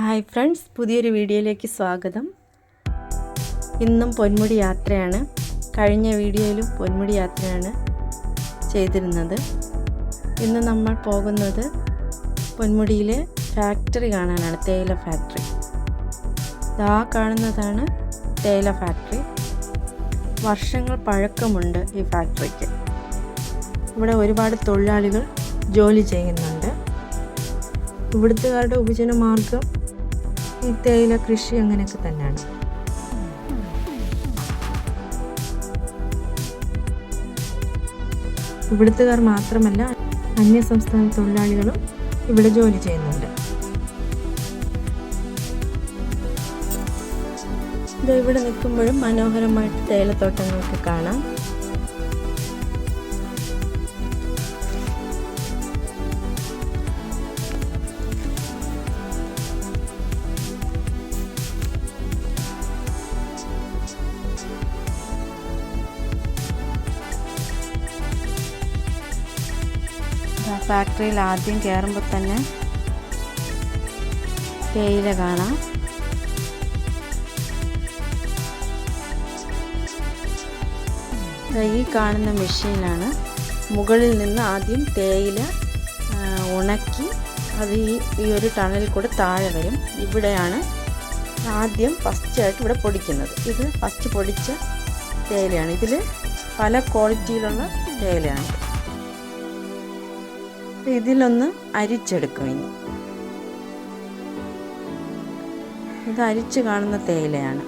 Hi friends പുതിയൊരു വീഡിയോയിലേക്ക് സ്വാഗതം. ഇന്നും പൊന്മുടി യാത്രയാണ്. കഴിഞ്ഞ വീഡിയോയിലും പൊന്മുടി യാത്രയാണ് ചെയ്തിരുന്നത്. ഇന്ന് നമ്മൾ പോകുന്നത് പൊന്മുടിയിലെ ഫാക്ടറി കാണാനാണ് തേയില ഫാക്ടറി. ദാ കാണുന്നതാണ് തേയില ഫാക്ടറി. വർഷങ്ങൾ പഴക്കമുണ്ട് ഈ ഫാക്ടറിക്ക്. ഇവിടെ ഒരുപാട് തൊഴിലാളികൾ ജോലി ചെയ്യുന്നുണ്ട്. ഇവിടുത്തുകാരുടെ ഉപജനമാർഗം ഈ തേയില കൃഷി അങ്ങനെയൊക്കെ തന്നെയാണ്. ഇവിടുത്തുകാർ മാത്രമല്ല അന്യ സംസ്ഥാന തൊഴിലാളികളും ഇവിടെ ജോലി ചെയ്യുന്നുണ്ട്. ഇവിടെ നിൽക്കുമ്പോഴും മനോഹരമായിട്ട് തേയിലത്തോട്ടങ്ങളൊക്കെ കാണാം. ഫാക്ടറിയിൽ ആദ്യം കയറുമ്പോൾ തന്നെ തേയില കാണാം. ഈ കാണുന്ന മെഷീനാണ്. മുകളിൽ നിന്ന് ആദ്യം തേയില ഉണക്കി അത് ഈ ഈ ഒരു ടണലിൽ കൂടെ താഴെ വരും. ഇവിടെയാണ് ആദ്യം ഫസ്റ്റായിട്ട് ഇവിടെ പൊടിക്കുന്നത്. ഇത് ഫസ്റ്റ് പൊടിച്ച തേയിലയാണ്. ഇതിൽ പല ക്വാളിറ്റിയിലുള്ള തേയിലയാണ്. ഇതിലൊന്ന് അരിച്ചെടുക്കും ഇനി. ഇത് അരിച്ച് കാണുന്ന തേയിലയാണ്.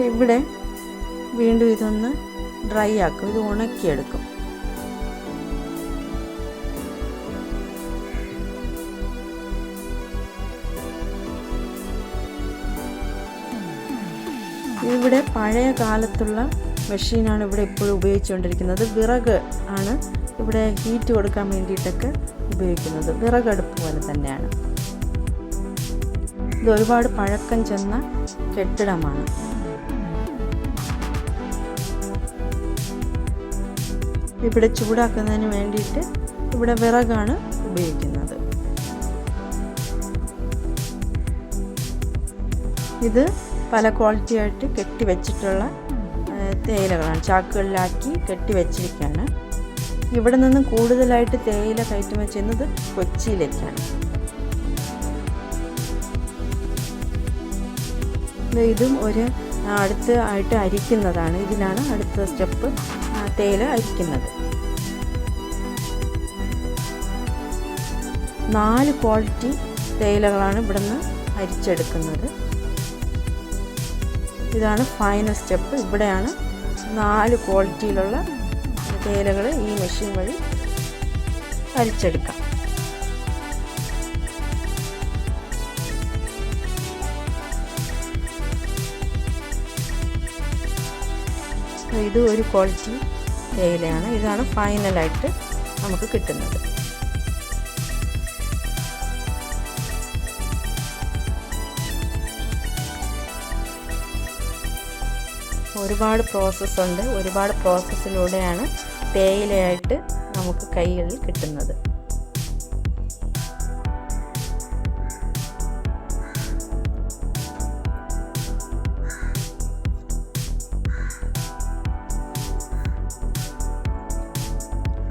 ഇവിടെ വീണ്ടും ഇതൊന്ന് ഡ്രൈ ആക്കും. ഇത് ഉണക്കിയെടുക്കും. ഇവിടെ പഴയ കാലത്തുള്ള മെഷീനാണ് ഇവിടെ ഇപ്പോഴും ഉപയോഗിച്ചുകൊണ്ടിരിക്കുന്നത്. വിറക് ആണ് ഇവിടെ ഹീറ്റ് കൊടുക്കാൻ വേണ്ടിയിട്ടൊക്കെ ഉപയോഗിക്കുന്നത്. വിറകടുപ്പ് പോലെ തന്നെയാണ്. ഇത് ഒരുപാട് പഴക്കം ചെന്ന കെട്ടിടമാണ്. ഇവിടെ ചൂടാക്കുന്നതിന് വേണ്ടിയിട്ട് ഇവിടെ വിറകാണ് ഉപയോഗിക്കുന്നത്. ഇത് പല ക്വാളിറ്റി ആയിട്ട് കെട്ടി വെച്ചിട്ടുള്ള തേയിലകളാണ്. ചാക്കുകളിലാക്കി കെട്ടി വെച്ചിരിക്കുകയാണ് ഇവിടെ നിന്നും കൂടുതലായിട്ട് തേയില കയറ്റുമതി ചെയ്യുന്നത് കൊച്ചിയിലേക്കാണ്. ഇത് ഒരു അടുത്ത് ആയിട്ട് അരിക്കുന്നതാണ്. ഇതിലാണ് അടുത്ത സ്റ്റെപ്പ് തേയില അരിക്കുന്നത്. നാല് ക്വാളിറ്റി തേയിലകളാണ് ഇവിടുന്ന് അരിച്ചെടുക്കുന്നത്. ഇതാണ് ഫൈനൽ സ്റ്റെപ്പ് ഇവിടെയാണ് നാല് ക്വാളിറ്റിയിലുള്ള തേയിലകൾ ഈ മെഷീൻ വഴി അരിച്ചെടുക്കാം ഇത് ഒരു ക്വാളിറ്റി തേയിലയാണ്. ഇതാണ് ഫൈനലായിട്ട് നമുക്ക് കിട്ടുന്നത്. ഒരുപാട് പ്രോസസ്സുണ്ട് ഒരുപാട് പ്രോസസ്സിലൂടെയാണ് തേയിലയായിട്ട് നമുക്ക് കൈകളിൽ കിട്ടുന്നത്.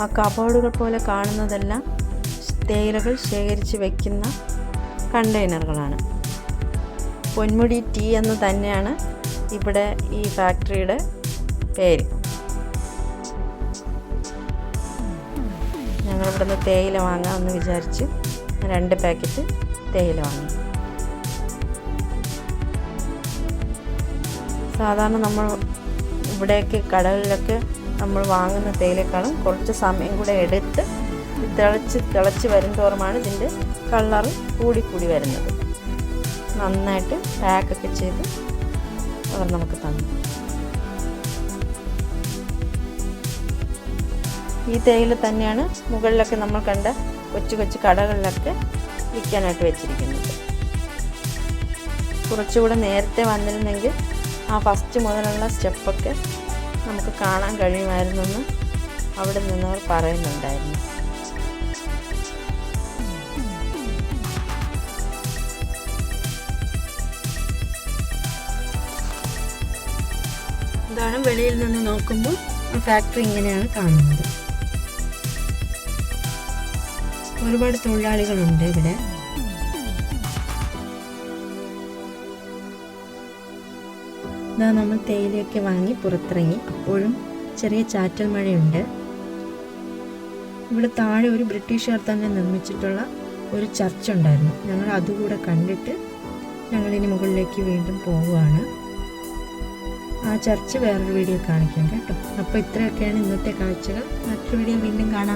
ആ കബോർഡുകൾ പോലെ കാണുന്നതെല്ലാം തേയിലകൾ ശേഖരിച്ച് വയ്ക്കുന്ന കണ്ടെയ്നറുകളാണ് പൊന്മുടി ടീ എന്ന് തന്നെയാണ് ഇവിടെ ഈ ഫാക്ടറിയുടെ പേര്. ഞങ്ങൾ നിന്ന് തേയില വാങ്ങാമെന്ന് വിചാരിച്ച് രണ്ട് പാക്കറ്റ് തേയില വാങ്ങി. സാധാരണ നമ്മൾ ഇവിടെയൊക്കെ കടകളിലൊക്കെ നമ്മൾ വാങ്ങുന്ന തേയിലക്കാളും കുറച്ച് സമയം കൂടെ എടുത്ത് തിളച്ച് തിളച്ച് വരും തോറുമാണ് ഇതിന്റെ കൂടി കൂടിക്കൂടി വരുന്നത്. നന്നായിട്ട് പാക്കൊക്കെ ചെയ്ത് അവർ നമുക്ക് തന്നു. ഈ തേയില തന്നെയാണ് മുകളിലൊക്കെ നമ്മൾ കണ്ട കൊച്ചു കൊച്ചു കടകളിലൊക്കെ വിൽക്കാനായിട്ട് വെച്ചിരിക്കുന്നത്. കുറച്ചുകൂടെ നേരത്തെ വന്നിരുന്നെങ്കിൽ ആ ഫസ്റ്റ് മുതലുള്ള സ്റ്റെപ്പൊക്കെ നമുക്ക് കാണാൻ കഴിയുമായിരുന്നെന്ന് അവിടെ നിന്നവർ പറയുന്നുണ്ടായിരുന്നു. ഇതാണ് വെളിയിൽ നിന്ന് നോക്കുമ്പോൾ ഫാക്ടറി ഇങ്ങനെയാണ് കാണുന്നത്. ഒരുപാട് തൊഴിലാളികളുണ്ട് ഇവിടെ. ഇതാ നമ്മൾ തേയിലയൊക്കെ വാങ്ങി പുറത്തിറങ്ങി. അപ്പോഴും ചെറിയ ചാറ്റൽ മഴയുണ്ട്. ഇവിടെ താഴെ ഒരു ബ്രിട്ടീഷുകാർ തന്നെ നിർമ്മിച്ചിട്ടുള്ള ഒരു ചർച്ച് ഉണ്ടായിരുന്നു ഞങ്ങൾ അതുകൂടെ കണ്ടിട്ട് ഞങ്ങളിനി മുകളിലേക്ക് വീണ്ടും പോവുകയാണ്. ആ ചർച്ച് വേറൊരു വീഡിയോ കാണിക്കാം കേട്ടോ. അപ്പോൾ ഇത്രയൊക്കെയാണ് ഇന്നത്തെ കാഴ്ചകൾ. മറ്റൊരു വീഡിയോ വീണ്ടും കാണാം.